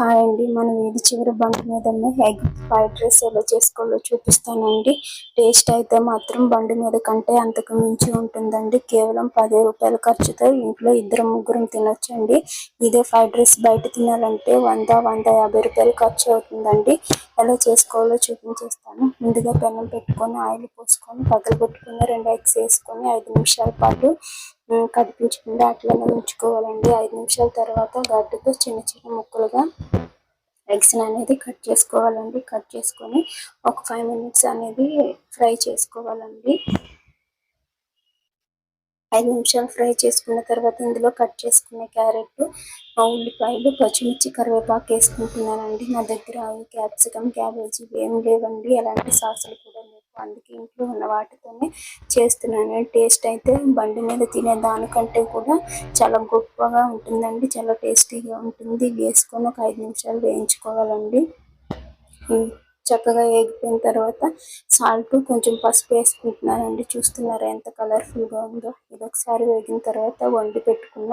Hi అండి. మనం వీధి చివరి బంక్ మీద ఎగ్ ఫ్రైడ్ రైస్ ఎలా చేసుకోవాలో చూపిస్తానండి. టేస్ట్ అయితే మాత్రం బండి మీద కంటే అంతకు మించి ఉంటుందండి. కేవలం పది రూపాయల ఖర్చుతో ఇంట్లో ఇద్దరు ముగ్గురం తినొచ్చండి. ఇదే ఫ్రైడ్ రైస్ బయట తినాలంటే వంద వంద యాభై రూపాయలు ఖర్చు అవుతుందండి. ఎలా చేసుకోవాలో చూపించేస్తాను. ముందుగా పెనం పెట్టుకొని ఆయిల్ పోసుకొని పగలు పెట్టుకుని రెండు ఎగ్స్ వేసుకొని ఐదు నిమిషాల పాటు కనిపించకుండా అట్లనే ఉంచుకోవాలండి. ఐదు నిమిషాల తర్వాత గడ్డతో చిన్న చిన్న ముక్కలుగా ఎగ్స్ అనేది కట్ చేసుకోవాలండి. కట్ చేసుకొని ఒక ఫైవ్ మినిట్స్ అనేది ఫ్రై చేసుకోవాలండి. ఐదు నిమిషాలు ఫ్రై చేసుకున్న తర్వాత ఇందులో కట్ చేసుకున్న క్యారెట్ ఉల్లిపాయలు పచ్చిమిర్చి కరివేపాకు వేసుకుంటున్నానండి. నా దగ్గర క్యాప్సికమ్ క్యాబేజీ ఏం లేవండి. ఎలాంటి సాసులు కూడా లేవు అందుకే ఇంట్లో ఉన్న వాటితోనే చేస్తున్నాను. టేస్ట్ అయితే బండి మీద తినే దానికంటే కూడా చాలా గొప్పగా ఉంటుందండి. చాలా టేస్టీగా ఉంటుంది. వేసుకొని ఒక ఐదు నిమిషాలు వేయించుకోవాలండి. చక్కగా వేగిపోయిన తర్వాత సాల్ట్ కొంచెం పసుపు వేసుకుంటున్నానండి. చూస్తున్నారా ఎంత కలర్ఫుల్గా ఉందో. ఇది ఒకసారి వేగిన తర్వాత వండి పెట్టుకున్న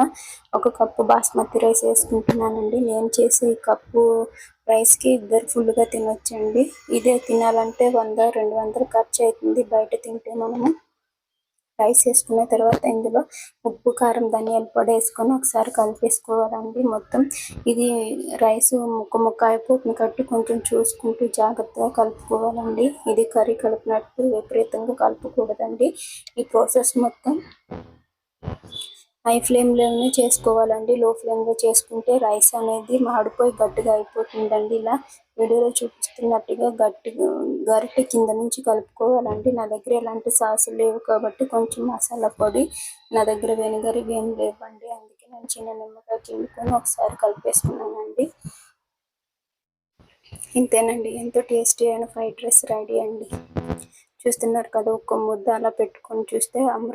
ఒక కప్పు బాస్మతి రైస్ వేసుకుంటున్నానండి. నేను చేసే ఈ కప్పు రైస్కి ఇద్దరు ఫుల్గా తినొచ్చండి. ఇదే తినాలంటే వంద రెండు వందలు ఖర్చు అవుతుంది బయట తింటే మనము. రైస్ వేసుకున్న తర్వాత ఇందులో ఉప్పు కారం ధనియాల పొడి వేసుకొని ఒకసారి కలిపేసుకోవాలండి మొత్తం. ఇది రైస్ ముక్క ముక్క అయిపోతుంది కాబట్టి కొంచెం చూసుకుంటూ జాగ్రత్తగా కలుపుకోవాలండి. ఇది కర్రీ కలిపినట్టు విపరీతంగా కలుపుకూడదండి ఈ ప్రాసెస్ మొత్తం. హై ఫ్లేమ్లోనే చేసుకోవాలండి. లో ఫ్లేమ్లో చేసుకుంటే రైస్ అనేది మాడిపోయి గట్టిగా అయిపోతుందండి. ఇలా వీడియోలో చూపిస్తున్నట్టుగా గట్టిగా గరిటె కింద నుంచి కలుపుకోవాలండి. నా దగ్గర ఎలాంటి సాసులు లేవు కాబట్టి కొంచెం మసాలా పొడి నా దగ్గర వెనిగర్ ఏం లేవండి. అందుకే నేను చిన్న నిమ్మకాయ చిండుకొని ఒకసారి కలిపేసుకున్నానండి. ఇంతేనండి. ఎంతో టేస్టీ అయిన ఫ్రైడ్ రైస్ రెడీ అండి. చూస్తున్నారు కదా ఒక్క ముద్ద అలా పెట్టుకొని చూస్తే అమృతం